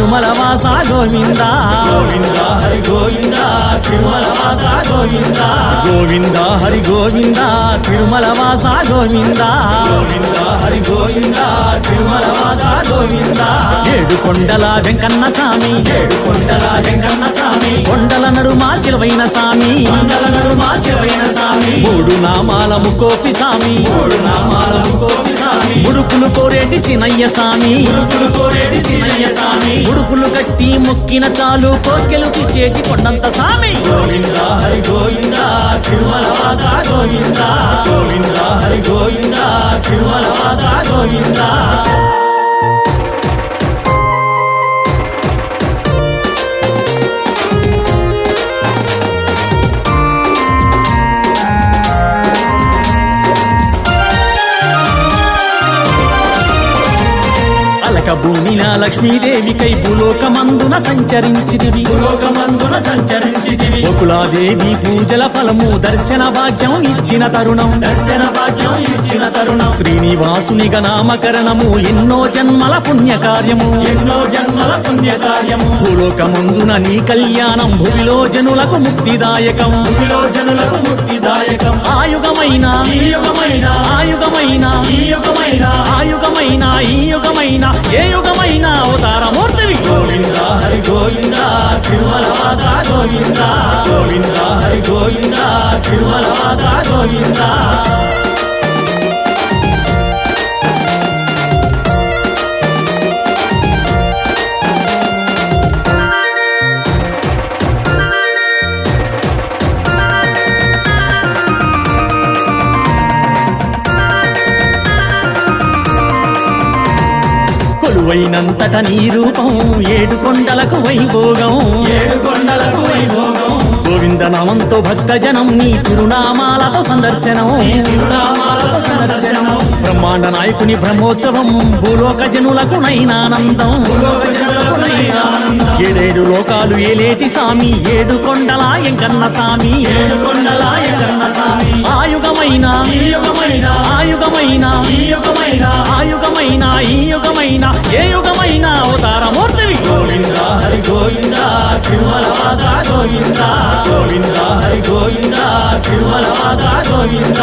తిరుమల వాస గోవింద? గోవింద హరి గోవింద తిరుమల వాస గోవింద? గోవింద హరి గోవింద తిరుమల వాస గోవింద? గోవింద హరి గోవింద తిరుమల వాస గోవింద? ఏడు కొండల వెంకన్న స్వామి. ఏడు కొండల వెంకన్న స్వామి. కొండల నడుమ శిలవైన స్వామి. కొండల నడుమా శివైన స్వామి. మూడు నామాల ముకోపి స్వామి. మూడు నామాల కోపి స్వామి. ముడుపులు కోరేటి సినయ్య స్వామి. ముడుపులు కోరేటి సీనయ్య స్వామి. ముడుపులు కట్టి మొక్కిన చాలు కోర్కెలు తెచ్చేటి కొండంత సామి. గోవింద హరి గోవింద తిరుమల వాస గోవింద. గోవింద హరి గోవింద తిరుమల వాస గోవింద. అలక భూమిన లక్ష్మీదేవికై భూలోకమందున సంచరించిదివి లోకమందున సంచరించితివి. బకులాదేవి పూజల ఫలము దర్శన భాగ్యం ఇచ్చిన తరుణం. దర్శన భాగ్యం ఇచ్చిన తరుణం. శ్రీనివాసునిగా నామకరణము ఎన్నో జన్మల పుణ్య కార్యము ఎన్నో జన్మల పుణ్య కార్యము భూలోకమందున నీ కళ్యాణం భువిలో జనులకు ముక్తిదాయకం. భూమిలో జనులకు ముక్తిదాయకం. ఆయుగమైన ఈ యుగమైన ఆయుగమైన ఈ యుగమైన ఆయుగమైన గోవింద తిరుమల వాస గోవింద. కొలువైనంతట నీ రూపం ఏడు కొండలకు వైభోగం. ఏడు కొండలకు వైభోగం. గోవింద నామంతో భక్తజనం నీ తిరునామాలతో సందర్శనం బ్రహ్మాండ నాయకుని బ్రహ్మోత్సవం భూలోక జనులకు నైనానందం. ఏడేడు లోకాలు ఏలేటి సామి ఏడు కొండల ఎంకన్న సామి. ఏడు కొండల ఎగన్న స్వామి ఆయుగమైన ఈ యుగమైన ఆయుగమైన ఈ యుగమైన ఆయుగమైన ఈ యుగమైన ఏ యుగమైన అవతారమూర్తివి గోవింద హరి తిరుమల వాస గోవింద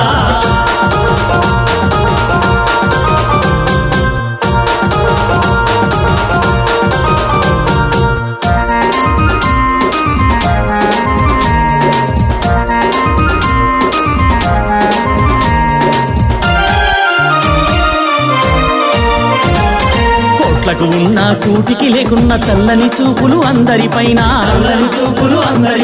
కోట్లకు ఉన్న కూటికి లేకున్న చల్లని చూపులు అందరిపైన. చల్లని చూపులు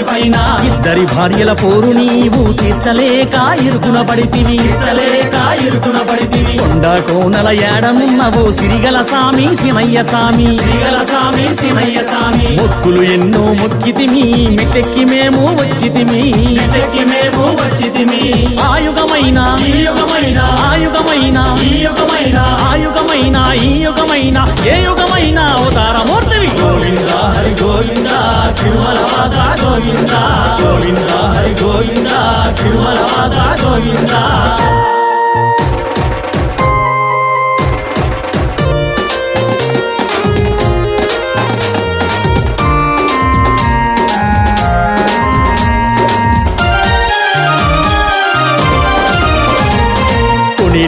అందరిపైన ఇద్దరి భార్యల పోరు నీవు తీర్చలేక ఇరుకున పడితివి. చలేక ఇరుకున పడితివి. కొండ కోనల ఏడనున్నవో సిరిగల సామి సినయ్య సామి. శ్రీగల స్వామి శివయ్య స్వామి మొక్కులు ఎన్నో మొక్కితిమి మెట్టెక్కి మేము వచ్చితిమి. ఇంటికి మేము వచ్చితిమి. ఆయుగమైన ఈ యుగమైన ఆయుగమైన ఈ యుగమైన ఆయుగమైన ఈ యుగమైన ఏ యుగమైన అవతారమూర్తివి. గోవింద హరి గోవింద తిరుమల వాస గోవింద గోవింద హరి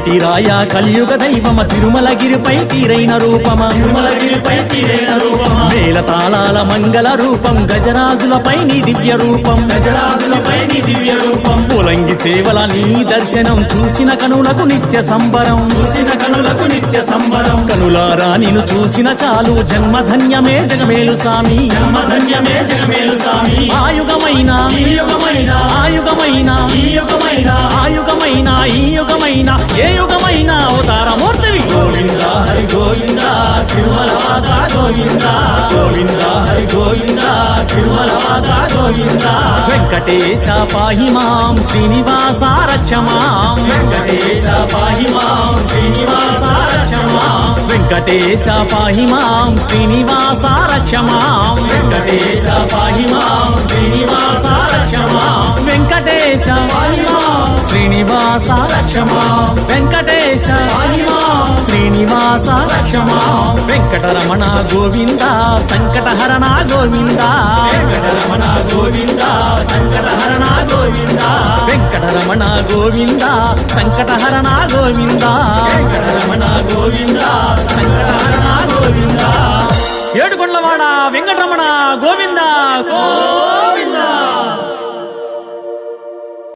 కొనేటి రాయ కలియుగ దైవమ తిరుమలగిరిపై తీరైన రూపమ? తిరుమలగిరిపై తీరైన రూపమా? మేళ తాళాల మంగళ రూపం గజరాజులపై నీ దివ్య రూపం. గజరాజులపై నీ దివ్య రూపం. పులంగి సేవల నీ దర్శనం చూసిన కనులకు నిత్య సంబరం. చూసిన కనులకు నిత్య సంబరం. కనులారా నిన్ను చూసిన చాలు జన్మధన్యమే జగమేలు స్వామి జన్మధన్యమే జగమేలు స్వామి ఆయుగమైన ఈ యుగమైన ఆయుగమైన ఈ యుగమైన ఆయుగమైన ఈ యుగమైన ఏ యుగమైన అవతారమూర్తివి గోవింద హరి గోవింద తిరుమల వాస గోవింద. గోవింద హరి గోవింద తిరుమల వాస గోవింద. వెంకటేశ పాహి మాం శ్రీనివాస రక్షమాం వెంకటేశ పాహి మాం శ్రీనివాస రక్షమాం వెంకటేశ పాహి మాం శ్రీనివాస రక్షమాం వెంకటేశ పాహి మాం శ్రీనివాస వెంకటేశ పాహిమా శ్రీనివాస లక్ష్మా వెంకటేశ పాహిమా శ్రీనివాస రక్షమా వెంకటరమణ గోవింద. సంకటహరణ గోవింద. వెంకటరమణ గోవింద. సంకటహరణ గోవింద. వెంకటరమణ గోవింద. సంకటహరణ గోవింద. వెంకటరమణ గోవింద. సంకటహరణ గోవింద. ఏడుకొండలవాడ వెంకటరమణ గోవింద. గో